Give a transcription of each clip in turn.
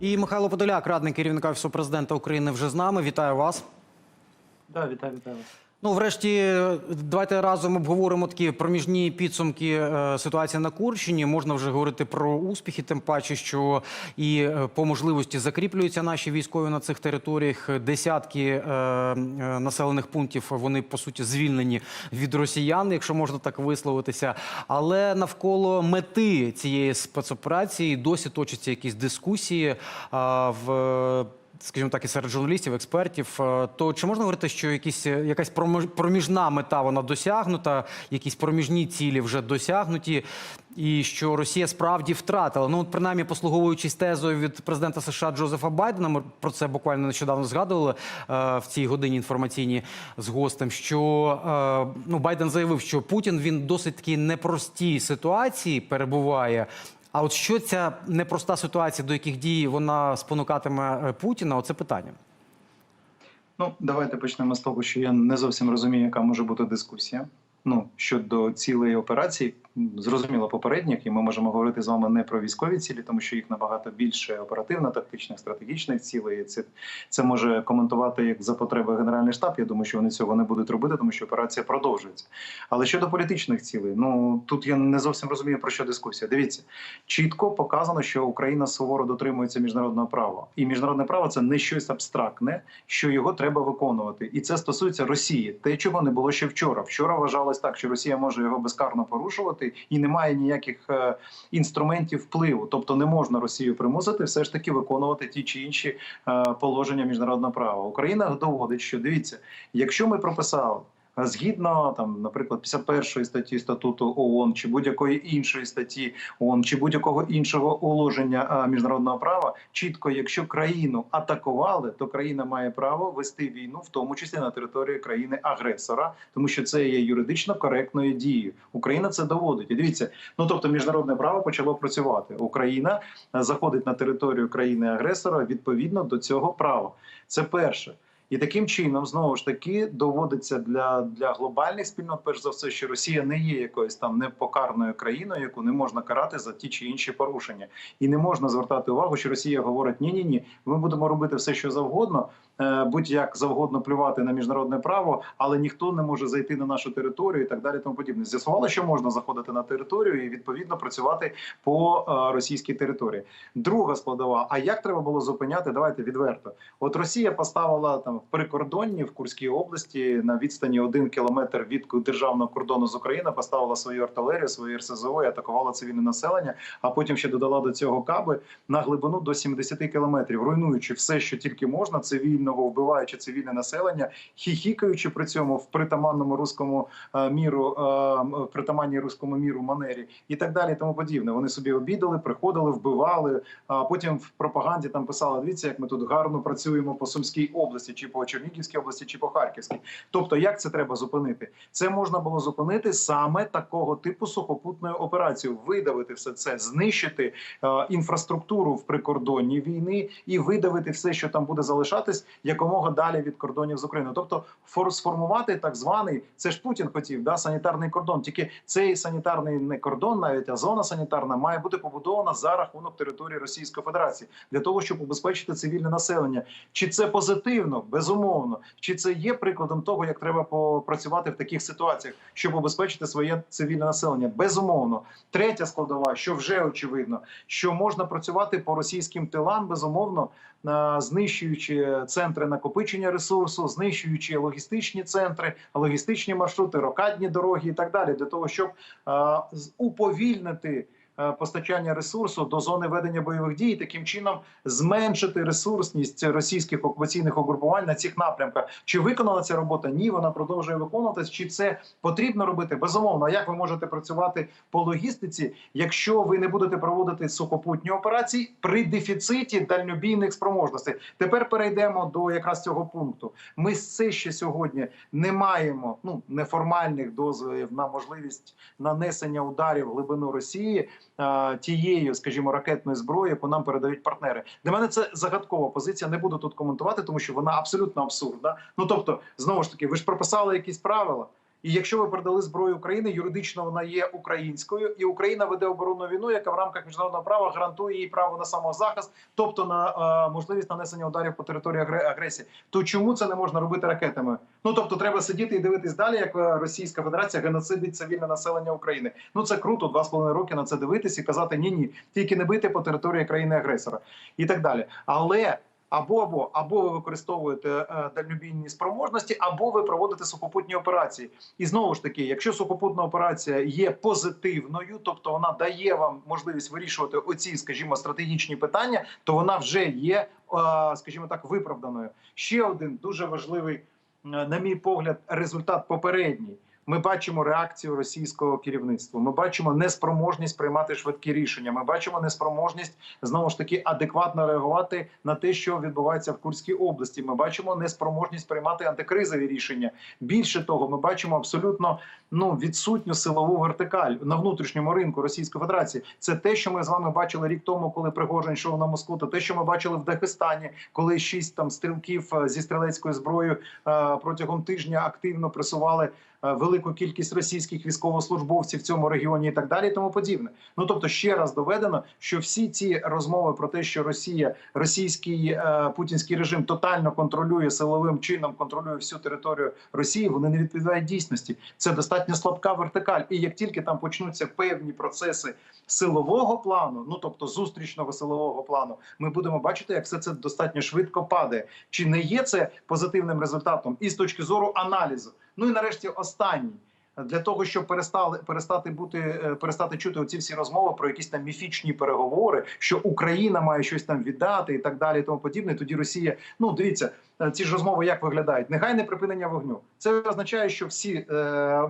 І Михайло Подоляк, радник керівника Офісу президента України, вже з нами. Вітаю вас. Да, вітаю, вітаю вас. Ну, врешті, давайте разом обговоримо такі проміжні підсумки е, ситуації на Курщині. Можна вже говорити про успіхи, тим паче, що і е, по можливості закріплюються наші військові на цих територіях. Десятки е, е, населених пунктів вони по суті звільнені від росіян, якщо можна так висловитися. Але навколо мети цієї спецоперації досі точаться якісь дискусії а, в скажімо так, і серед журналістів, експертів, е, то чи можна говорити, що якісь, е, якась проміжна мета вона досягнута, якісь проміжні цілі вже досягнуті, і що Росія справді втратила? Ну, от принаймні, послуговуючись тезою від президента США Джозефа Байдена, ми про це буквально нещодавно згадували е, в цій годині інформаційній з гостем. Що ну Байден заявив, що Путін він досить таки непростій ситуації перебуває. А от що ця непроста ситуація, до яких дій вона спонукатиме е, Путіна? Оце питання. Ну, давайте почнемо з того, що я не зовсім розумію, яка може бути дискусія. Ну, щодо цілої операції, зрозуміло, попередніх, і ми можемо говорити з вами не про військові цілі, тому що їх набагато більше оперативно-тактичних, стратегічних цілей. Це, це може коментувати як за потреби Генеральний штаб. Я думаю, що вони цього не будуть робити, тому що операція продовжується. Але щодо політичних цілей, ну тут я не зовсім розумію про що дискусія. Дивіться, чітко показано, що Україна суворо дотримується міжнародного права, і міжнародне право це не щось абстрактне, що його треба виконувати. І це стосується Росії. Те, чого не було ще вчора. Вчора вважалось так, що Росія може його безкарно порушувати і немає ніяких е, інструментів впливу. Тобто не можна Росію примусити все ж таки виконувати ті чи інші е, положення міжнародного права. Україна доводить, що дивіться, якщо ми прописали. Згідно там, наприклад, 51 статті статуту ООН чи будь-якої іншої статті ООН, чи будь-якого іншого уложення міжнародного права, чітко, якщо країну атакували, то країна має право вести війну, в тому числі на території країни-агресора, тому що це є юридично коректною дією. Україна це доводить. І дивіться, ну тобто, міжнародне право почало працювати. Україна заходить на територію країни-агресора відповідно до цього права. Це перше. І таким чином знову ж таки доводиться для, для глобальних спільнот, перш за все, що Росія не є якоюсь там непокарною країною, яку не можна карати за ті чи інші порушення, і не можна звертати увагу, що Росія говорить: ні, ні, ні, ми будемо робити все, що завгодно, будь-як завгодно плювати на міжнародне право, але ніхто не може зайти на нашу територію і так далі. Тому подібне. З'ясувало, що можна заходити на територію і відповідно працювати по е, російській території. Друга складова: а як треба було зупиняти? Давайте відверто. От Росія поставила там в прикордонні в Курській області на відстані один кілометр від державного кордону з Україною, поставила свою артилерію, свою РСЗО і атакувала цивільне населення. А потім ще додала до цього каби на глибину до 70 кілометрів, руйнуючи все, що тільки можна, цивільного вбиваючи цивільне населення, хіхікаючи при цьому в притаманному руському е, міру, е, притаманній руському міру манері і так далі. Тому подібне. Вони собі обідали, приходили, вбивали. А потім в пропаганді там писали: дивіться, як ми тут гарно працюємо по Сумській області, чи по Чернігівській області, чи по Харківській. Тобто, як це треба зупинити? Це можна було зупинити саме такого типу сухопутною операцією, видавити все це, знищити е, інфраструктуру в прикордонні війни і видавити все, що там буде залишатись, якомога далі від кордонів з Україною. Тобто, фор сформувати так званий, це ж Путін хотів, да, санітарний кордон. Тільки цей санітарний не кордон, навіть а зона санітарна має бути побудована за рахунок території Російської Федерації для того, щоб убезпечити цивільне населення. Чи це позитивно? Безумовно, чи це є прикладом того, як треба попрацювати в таких ситуаціях, щоб убезпечити своє цивільне населення? Безумовно, третя складова, що вже очевидно, що можна працювати по російським тилам, безумовно, е, знищуючи центри накопичення ресурсу, знищуючи логістичні центри, логістичні маршрути, рокадні дороги і так далі, для того, щоб е, уповільнити. Е, Постачання ресурсу до зони ведення бойових дій, таким чином зменшити ресурсність російських окупаційних угрупувань на цих напрямках. Чи виконана ця робота? Ні, вона продовжує виконуватись. Чи це потрібно робити? Безумовно. А як ви можете працювати по логістиці, якщо ви не будете проводити сухопутні операції при дефіциті дальнобійних спроможностей? Тепер перейдемо до якраз цього пункту. Ми все ще сьогодні не маємо ну неформальних дозволів на можливість нанесення ударів глибину Росії тією, скажімо, ракетною зброєю, яку нам передають партнери. Для мене це загадкова позиція. Не буду тут коментувати, тому що вона абсолютно абсурдна. Ну тобто, знову ж таки, ви ж прописали якісь правила. І якщо ви продали зброю України, юридично вона є українською, і Україна веде оборонну війну, яка в рамках міжнародного права гарантує їй право на самозахист, тобто на е, можливість нанесення ударів по території агресії. То чому це не можна робити ракетами? Ну тобто, треба сидіти і дивитись далі, як е, Російська Федерація геноцидить цивільне населення України. Ну це круто, два з половиною роки на це дивитись і казати ні, ні, тільки не бити по території країни-агресора і так далі. Але або або або ви використовуєте е, дальнобійні спроможності, або ви проводите сухопутні операції. І знову ж таки, якщо сухопутна операція є позитивною, тобто вона дає вам можливість вирішувати оці, скажімо, стратегічні питання, то вона вже є, е, скажімо так, виправданою. Ще один дуже важливий, е, на мій погляд, результат попередній. Ми бачимо реакцію російського керівництва. Ми бачимо неспроможність приймати швидкі рішення. Ми бачимо неспроможність знову ж таки адекватно реагувати на те, що відбувається в Курській області. Ми бачимо неспроможність приймати антикризові рішення. Більше того, ми бачимо абсолютно ну відсутню силову вертикаль на внутрішньому ринку Російської Федерації. Це те, що ми з вами бачили рік тому, коли Пригожин йшов на Москву. То те, що ми бачили в Дагестані, коли шість там стрілків е, зі стрілецькою зброєю е, протягом тижня активно пресували велику кількість російських військовослужбовців в цьому регіоні, і так далі, і тому подібне. Ну тобто, ще раз доведено, що всі ці розмови про те, що Росія, російський е, путінський режим тотально контролює силовим чином, контролює всю територію Росії, вони не відповідають дійсності. Це достатньо слабка вертикаль. І як тільки там почнуться певні процеси силового плану, ну тобто зустрічного силового плану, ми будемо бачити, як все це достатньо швидко падає. Чи не є це позитивним результатом і з точки зору аналізу? Ну і нарешті останній. Для того щоб перестали перестати бути е, перестати чути оці всі розмови про якісь там міфічні переговори, що Україна має щось там віддати і так далі, і тому подібне. Тоді Росія, ну дивіться, ці ж розмови як виглядають? Негайне припинення вогню. Це означає, що всі е,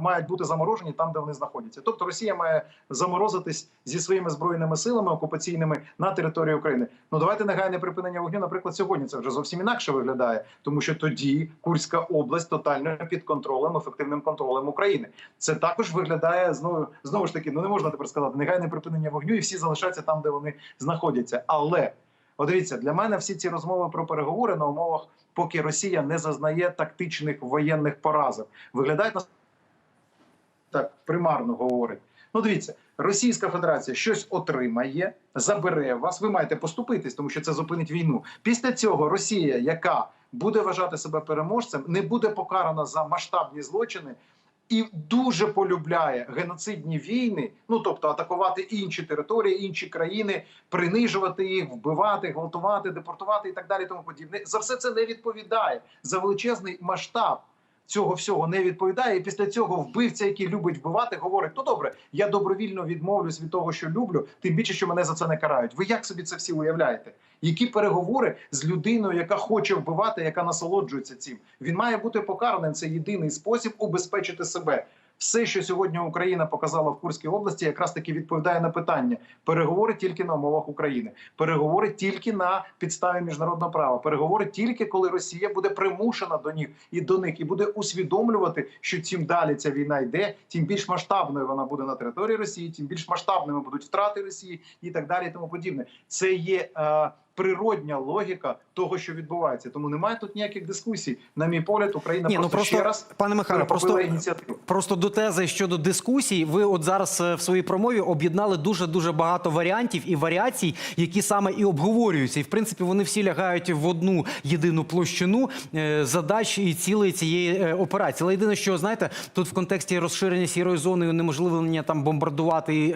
мають бути заморожені там, де вони знаходяться. Тобто Росія має заморозитись зі своїми збройними силами окупаційними на території України. Ну давайте негайне припинення вогню. Наприклад, сьогодні це вже зовсім інакше виглядає, тому що тоді Курська область тотально під контролем, ефективним контролем України. Це також виглядає знову знову ж таки. Ну не можна тепер сказати негайне припинення вогню, і всі залишаються там, де вони знаходяться. Але от дивіться, для мене всі ці розмови про переговори на умовах, поки Росія не зазнає тактичних воєнних поразок, виглядають на так примарно говорить. Ну, дивіться, Російська Федерація щось отримає, забере вас. Ви маєте поступитись, тому що це зупинить війну. Після цього Росія, яка буде вважати себе переможцем, не буде покарана за масштабні злочини. І дуже полюбляє геноцидні війни, ну тобто атакувати інші території, інші країни, принижувати їх, вбивати, гвалтувати, депортувати і так далі. Тому подібне. За все це не відповідає за величезний масштаб цього всього не відповідає. І після цього вбивця, який любить вбивати, говорить: ну добре, я добровільно відмовлюсь від того, що люблю, тим більше, що мене за це не карають. Ви як собі це всі уявляєте? Які переговори з людиною, яка хоче вбивати, яка насолоджується цим? Він має бути покараним. Це єдиний спосіб убезпечити себе. Все, що сьогодні Україна показала в Курській області, якраз таки відповідає на питання: переговори тільки на умовах України, переговори тільки на підставі міжнародного права, переговори тільки коли Росія буде примушена до них і до них, і буде усвідомлювати, що чим далі ця війна йде, тим більш масштабною вона буде на території Росії, тим більш масштабними будуть втрати Росії і так далі. І тому подібне. Це є. Е, Природня логіка того, що відбувається, тому немає тут ніяких дискусій. На мій погляд, Україна Ні, ну просто, просто, ще раз пане Михайло, просто ініціативу. Просто до тези щодо дискусій, ви от зараз е, в своїй промові об'єднали дуже дуже багато варіантів і варіацій, які саме і обговорюються. І в принципі вони всі лягають в одну єдину площину е, задач і цілей цієї е, операції. Але єдине, що знаєте, тут в контексті розширення сірої зони унеможливлення там бомбардувати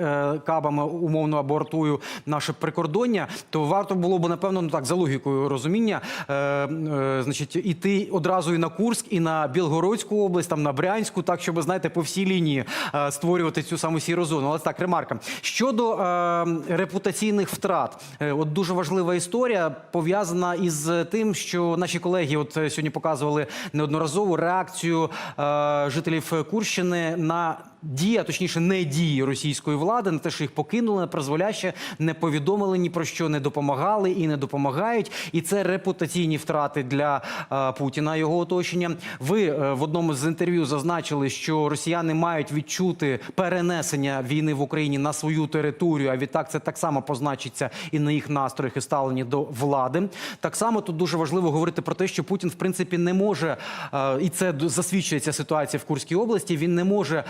кабами умовно або артою наше прикордоння, то варто було б напевно ну так за логікою розуміння, е, е, значить, іти одразу і на Курськ, і на Білгородську область, там на Брянську, так щоб знаєте, по всій лінії е, створювати цю саму сіру зону. Але так, ремарка щодо е, репутаційних втрат, е, от дуже важлива історія пов'язана із тим, що наші колеги от е, сьогодні показували неодноразову реакцію е, жителів Курщини на дія, точніше, не дії російської влади, на те, що їх покинули на призволяще, не повідомили ні про що, не допомагали і не допомагають. І це репутаційні втрати для е, Путіна його оточення. Ви е, в одному з інтерв'ю зазначили, що росіяни мають відчути перенесення війни в Україні на свою територію. А відтак це так само позначиться і на їх настроях і ставленні до влади. Так само тут дуже важливо говорити про те, що Путін в принципі не може, е, і це засвідчується ситуація в Курській області. Він не може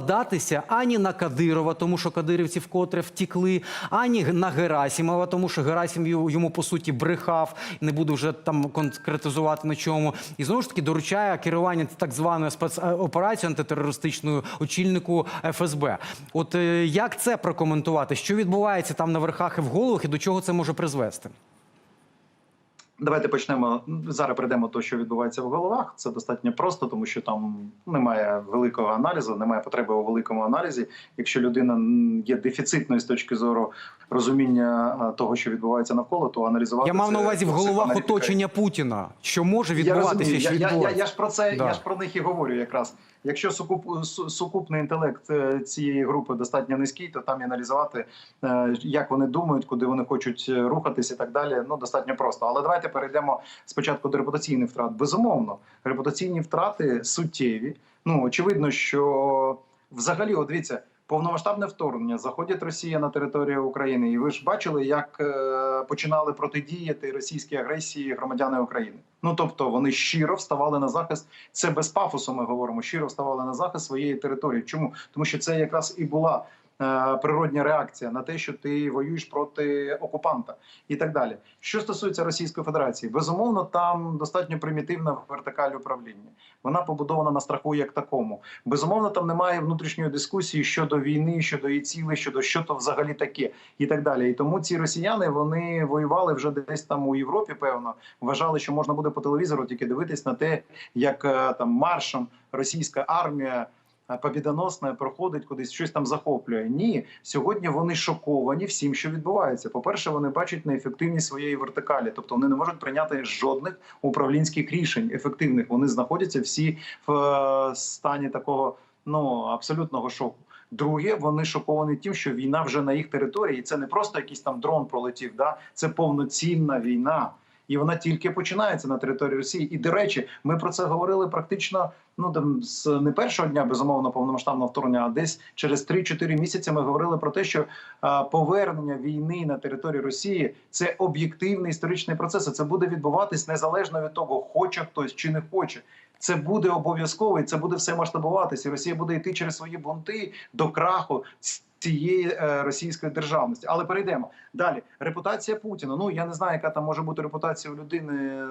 покладатися ані на Кадирова, тому що кадирівці вкотре втікли, ані на Герасімова, тому що Герасим ю- йому по суті брехав. Не буду вже там конкретизувати на чому. І знову ж таки доручає керування так званою спецоперацією антитерористичною очільнику ФСБ. От е, як це прокоментувати? Що відбувається там на верхах і в головах, і до чого це може призвести? Давайте почнемо. Зараз прийдемо до що відбувається в головах. Це достатньо просто, тому що там немає великого аналізу, немає потреби у великому аналізі. Якщо людина є дефіцитною з точки зору розуміння того, що відбувається навколо, то аналізувати Я мав на увазі в головах оточення Путіна, що може Я відбуватися, розумію. що Я, я, я, я ж про це Да. я ж про них і говорю якраз. Якщо сукуп, сукупний інтелект е, цієї групи достатньо низький, то там і аналізувати, е, як вони думають, куди вони хочуть е, рухатись і так далі. Ну достатньо просто. Але давайте перейдемо спочатку до репутаційних втрат. Безумовно, репутаційні втрати суттєві. Ну очевидно, що взагалі, от дивіться. Повномасштабне вторгнення заходять Росія на територію України, і ви ж бачили, як е, починали протидіяти російській агресії громадяни України. Ну тобто вони щиро вставали на захист. Це без пафосу. Ми говоримо щиро вставали на захист своєї території. Чому тому, що це якраз і була природня реакція на те, що ти воюєш проти окупанта і так далі. Що стосується Російської Федерації, безумовно, там достатньо примітивна вертикаль управління. Вона побудована на страху як такому. Безумовно, там немає внутрішньої дискусії щодо війни, щодо її цілей, щодо що то взагалі таке, і так далі. І тому ці росіяни вони воювали вже десь там у Європі. Певно, вважали, що можна буде по телевізору тільки дивитись на те, як е, там маршем російська армія. Е, Побідоносна проходить кудись, щось там захоплює. Ні, сьогодні вони шоковані всім, що відбувається. По перше, вони бачать неефективність своєї вертикалі, тобто вони не можуть прийняти жодних управлінських рішень ефективних. Вони знаходяться всі в е, стані такого ну абсолютного шоку. Друге, вони шоковані тим, що війна вже на їх території. І це не просто якийсь там дрон пролетів. Да, це повноцінна війна. І вона тільки починається на території Росії. І до речі, ми про це говорили практично ну там з не першого дня безумовно повномасштабного вторгнення, а десь через 3-4 місяці ми говорили про те, що а, повернення війни на територію Росії це об'єктивний історичний процес. і Це буде відбуватись незалежно від того, хоче хтось чи не хоче. Це буде обов'язково, і це буде все масштабуватися. Росія буде йти через свої бунти до краху цієї е, російської державності. Але перейдемо далі. Репутація Путіна. Ну я не знаю, яка там може бути репутація у людини е,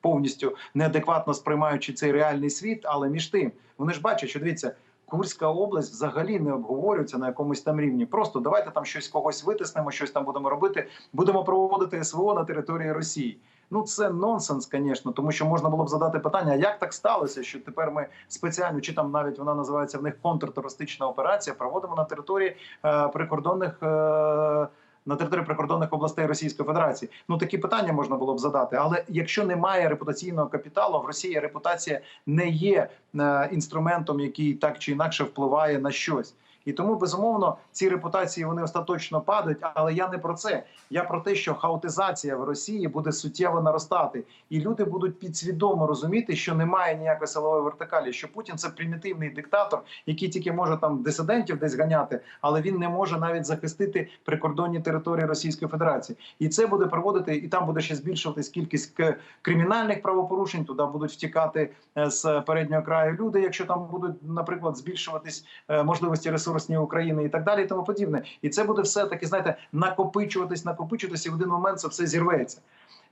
повністю неадекватно сприймаючи цей реальний світ. Але між тим вони ж бачать, що дивіться. Курська область взагалі не обговорюється на якомусь там рівні. Просто давайте там щось когось витиснемо, щось там будемо робити. Будемо проводити СВО на території Росії. Ну це нонсенс, звісно, тому що можна було б задати питання: як так сталося, що тепер ми спеціально чи там навіть вона називається в них контртерористична операція, проводимо на території е, прикордонних. Е, на території прикордонних областей Російської Федерації ну такі питання можна було б задати. Але якщо немає репутаційного капіталу, в Росії репутація не є е, інструментом, який так чи інакше впливає на щось. І тому безумовно ці репутації вони остаточно падають. Але я не про це. Я про те, що хаотизація в Росії буде суттєво наростати, і люди будуть підсвідомо розуміти, що немає ніякої силової вертикалі. Що Путін це примітивний диктатор, який тільки може там дисидентів десь ганяти, але він не може навіть захистити прикордонні території Російської Федерації. І це буде проводити, і там буде ще збільшуватись кількість кримінальних правопорушень. Туди будуть втікати е, з переднього краю люди, якщо там будуть, наприклад, збільшуватись е, можливості ресурсні України і так далі, і тому подібне. І це буде все таки, знаєте, накопичуватись, накопичуватись, і в один момент це все зірветься.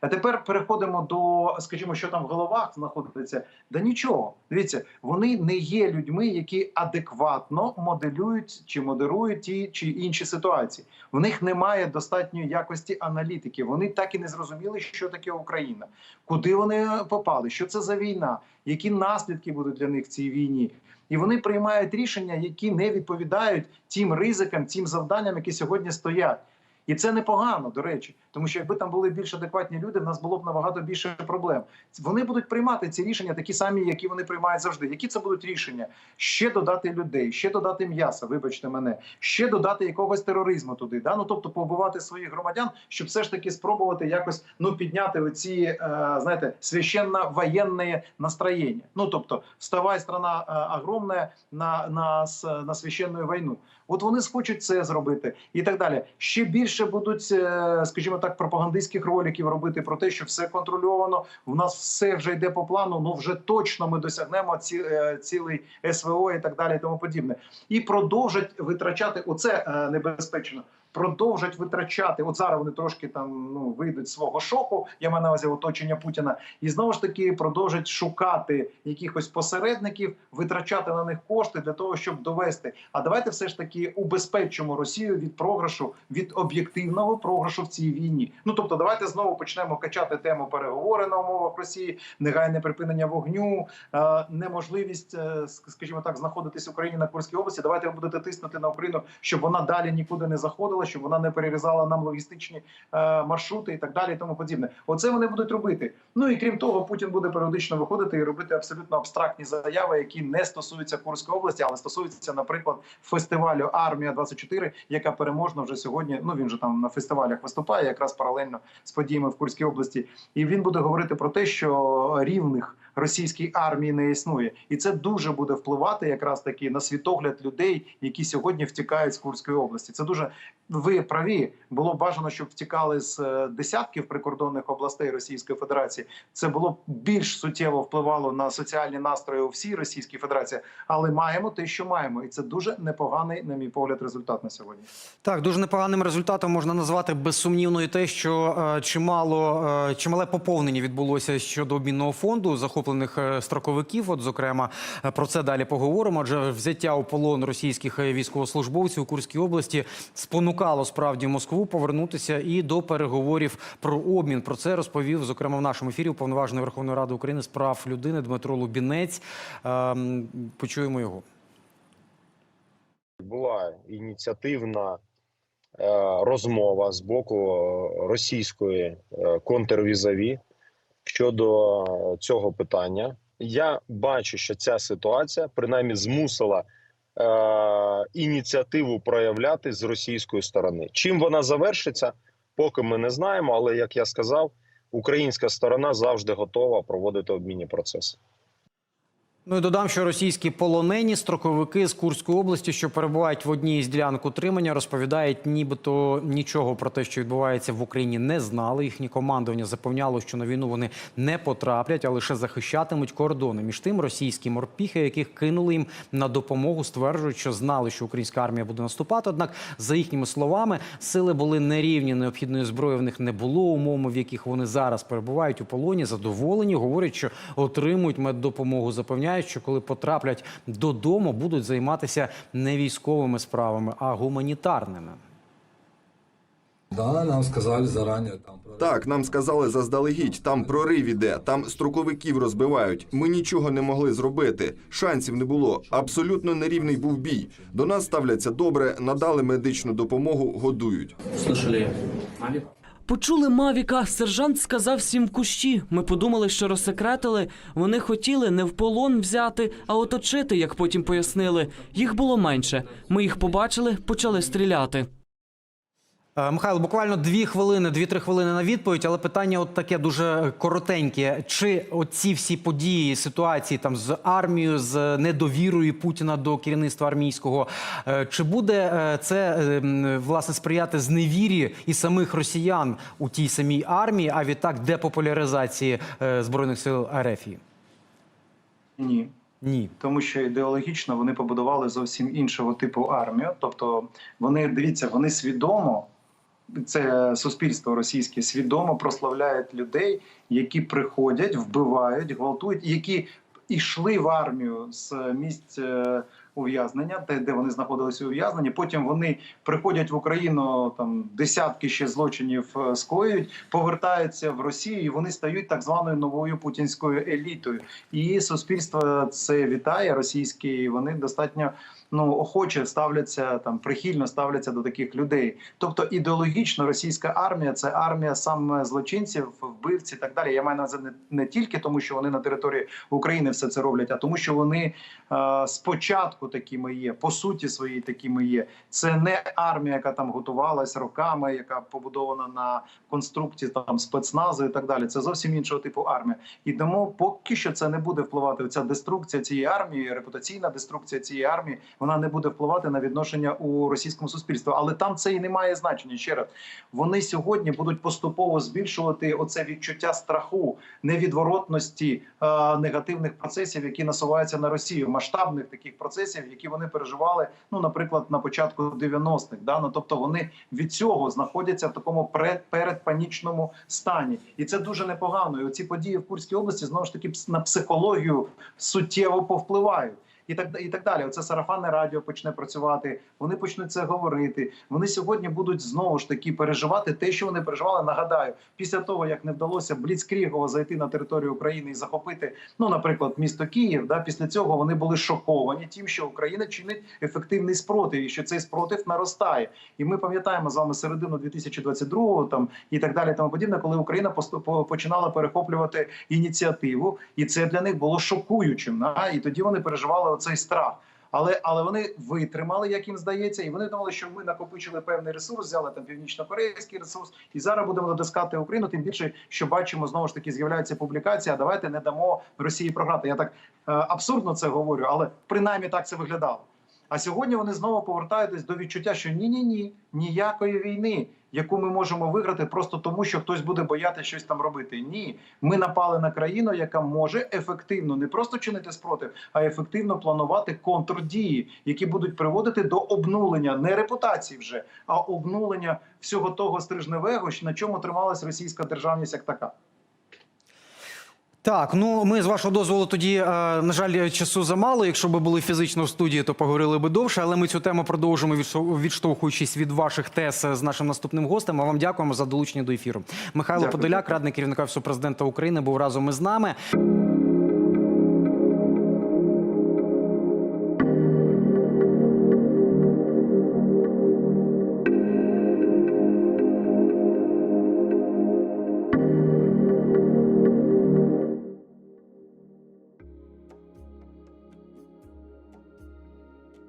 А тепер переходимо до, скажімо, що там в головах знаходиться. Да нічого. Дивіться, вони не є людьми, які адекватно моделюють чи модерують ті чи інші ситуації. В них немає достатньої якості аналітики. Вони так і не зрозуміли, що таке Україна, куди вони попали, що це за війна, які наслідки будуть для них в цій війні. І вони приймають рішення, які не відповідають тим ризикам, тим завданням, які сьогодні стоять. І це непогано, до речі, тому що якби там були більш адекватні люди, в нас було б набагато більше проблем. Вони будуть приймати ці рішення, такі самі, які вони приймають завжди. Які це будуть рішення? Ще додати людей, ще додати м'яса, вибачте мене, ще додати якогось тероризму туди. Да? Ну тобто побивати своїх громадян, щоб все ж таки спробувати якось ну підняти оці, е, знаєте, священно воєнне настроєння. Ну тобто, вставай, страна е, огромна на, на, на священну війну. От вони схочуть це зробити і так далі. Ще більше будуть, е, скажімо так, пропагандистських роликів робити про те, що все контрольовано. В нас все вже йде по плану. Ну вже точно ми досягнемо ці, е, цілий СВО і так далі, і тому подібне. І продовжать витрачати оце е, небезпечно. Продовжать витрачати. От зараз вони трошки там ну вийдуть свого шоку. Я маю на увазі оточення Путіна, і знову ж таки продовжать шукати якихось посередників, витрачати на них кошти для того, щоб довести. А давайте все ж таки убезпечимо Росію від програшу, від об'єктивного програшу в цій війні. Ну тобто, давайте знову почнемо качати тему переговори на умовах Росії, негайне припинення вогню, е, неможливість, е, скажімо так, знаходитись в Україні на Курській області. Давайте ви будете тиснути на Україну, щоб вона далі нікуди не заходила, щоб вона не перерізала нам логістичні е, маршрути і так далі, і тому подібне. Оце вони будуть робити. Ну і крім того, Путін буде періодично виходити і робити абсолютно абстрактні заяви, які не стосуються Курської області, але стосуються, наприклад, фестивалю Армія 24 яка переможна вже сьогодні. Ну він же там на фестивалях виступає, якраз паралельно з подіями в Курській області. І він буде говорити про те, що рівних російській армії не існує, і це дуже буде впливати якраз таки на світогляд людей, які сьогодні втікають з Курської області. Це дуже ви праві. Було б бажано, щоб втікали з е, десятків прикордонних областей Російської Федерації. Це було б більш суттєво впливало на соціальні настрої у всій Російській Федерації, але маємо те, що маємо, і це дуже непоганий, на мій погляд, результат на сьогодні. Так, дуже непоганим результатом можна назвати безсумнівно і те, що е, чимало е, чимале поповнення відбулося щодо обмінного фонду захоплених е, строковиків. От, зокрема, е, про це далі поговоримо. Адже взяття у полон російських військовослужбовців у Курській області спонукало справді Москву повернутися і до переговорів про обмін. Про це розповів зокрема в нашому ефірі уповноважений Верховної Ради України з прав людини Дмитро Лубінець. Ем, Почуємо його. була ініціативна е, розмова з боку російської е, контрвізаві щодо цього питання. Я бачу, що ця ситуація принаймні змусила ініціативу проявляти з російської сторони. Чим вона завершиться, поки ми не знаємо. Але як я сказав, українська сторона завжди готова проводити обмінні процеси. Ну і додам, що російські полонені строковики з Курської області, що перебувають в одній із ділянок утримання, розповідають, нібито нічого про те, що відбувається в Україні, не знали. Їхнє командування запевняло, що на війну вони не потраплять, а лише захищатимуть кордони. Між тим, російські морпіхи, яких кинули їм на допомогу, стверджують, що знали, що українська армія буде наступати. Однак, за їхніми словами, сили були нерівні, необхідної зброї в них не було. Умовами, в яких вони зараз перебувають у полоні, задоволені. Говорять, що отримують меддопомогу. Запевняють, що коли потраплять додому, будуть займатися не військовими справами, а гуманітарними. Да, нам сказали заранее там Так, нам сказали заздалегідь, там прорив іде, там строковиків розбивають. Ми нічого не могли зробити. Шансів не було. Абсолютно нерівний був бій. До нас ставляться добре, надали медичну допомогу, годують. Слышали Мавик? Почули Мавіка. Сержант сказав всім кущі. Ми подумали, що розсекретили. Вони хотіли не в полон взяти, а оточити, як потім пояснили. Їх було менше. Ми їх побачили, почали стріляти. Е, Михайло, буквально дві хвилини, дві-три хвилини на відповідь, але питання от таке дуже коротеньке. Чи оці всі події, ситуації там з армією, з недовірою Путіна до керівництва армійського, е, чи буде е, це власне сприяти зневірі і самих росіян у тій самій армії, а відтак депопуляризації збройних сил РФ? Ні, Ні. тому що ідеологічно вони побудували зовсім іншого типу армію. Тобто, вони дивіться, вони свідомо. Це суспільство російське свідомо прославляють людей, які приходять, вбивають, гвалтують, які йшли в армію з місць е, ув'язнення, де, де вони знаходилися ув'язнені. Потім вони приходять в Україну, там десятки ще злочинів е, скоюють, повертаються в Росію, і вони стають так званою новою путінською елітою. І суспільство це вітає російське, і вони достатньо ну охоче ставляться там прихильно ставляться до таких людей. Тобто ідеологічно російська армія це армія саме злочинців, вбивців і так далі. Я маю на увазі не, не тільки тому, що вони на території України все це роблять, а тому, що вони е, спочатку такими є, по суті своїй такими є. Це не армія, яка там готувалась роками, яка побудована на конструкції там спецназу і так далі. Це зовсім іншого типу армія. І тому поки що це не буде впливати. Ця деструкція цієї армії, репутаційна деструкція цієї армії, вона не буде впливати на відношення у російському суспільстві. Але там це і не має значення. Ще раз вони сьогодні будуть поступово збільшувати оце відчуття страху, невідворотності е, негативних процесів, які насуваються на Росію, масштабних таких процесів, які вони переживали. Ну, наприклад, на початку 90-х. Да? Ну, тобто вони від цього знаходяться в такому пред, передпанічному стані, і це дуже непогано. І оці події в Курській області знову ж таки на психологію суттєво повпливають. І так і так далі. Оце сарафанне радіо почне працювати. Вони почнуть це говорити. Вони сьогодні будуть знову ж таки переживати те, що вони переживали. Нагадаю, після того як не вдалося бліцкрігово зайти на територію України і захопити, ну наприклад, місто Київ. Да, після цього вони були шоковані тим, що Україна чинить ефективний спротив, і що цей спротив наростає. І ми пам'ятаємо з вами середину 2022-го там і так далі, тому подібне, коли Україна починала перехоплювати ініціативу, і це для них було шокуючим. Да? І тоді вони переживали оцей страх. Але але вони витримали, як їм здається, і вони думали, що ми накопичили певний ресурс, взяли там північно-корейський ресурс, і зараз будемо натискати Україну. Тим більше, що бачимо знову ж таки, з'являється публікація. Давайте не дамо Росії програти. Я так е, абсурдно це говорю, але принаймні так це виглядало. А сьогодні вони знову повертаються до відчуття, що ні, ні, ні, ніякої війни, яку ми можемо виграти просто тому, що хтось буде боятися щось там робити. Ні, ми напали на країну, яка може ефективно не просто чинити спротив, а ефективно планувати контрдії, які будуть приводити до обнулення не репутації вже, а обнулення всього того стрижневого, на чому трималась російська державність як така. Так, ну ми з вашого дозволу тоді, е, на жаль, часу замало. Якщо би були фізично в студії, то поговорили би довше. Але ми цю тему продовжимо відштовхуючись від ваших тез з нашим наступним гостем. А вам дякуємо за долучення до ефіру. Михайло Дякую. Подоляк, радник керівника Офісу України, був разом із нами.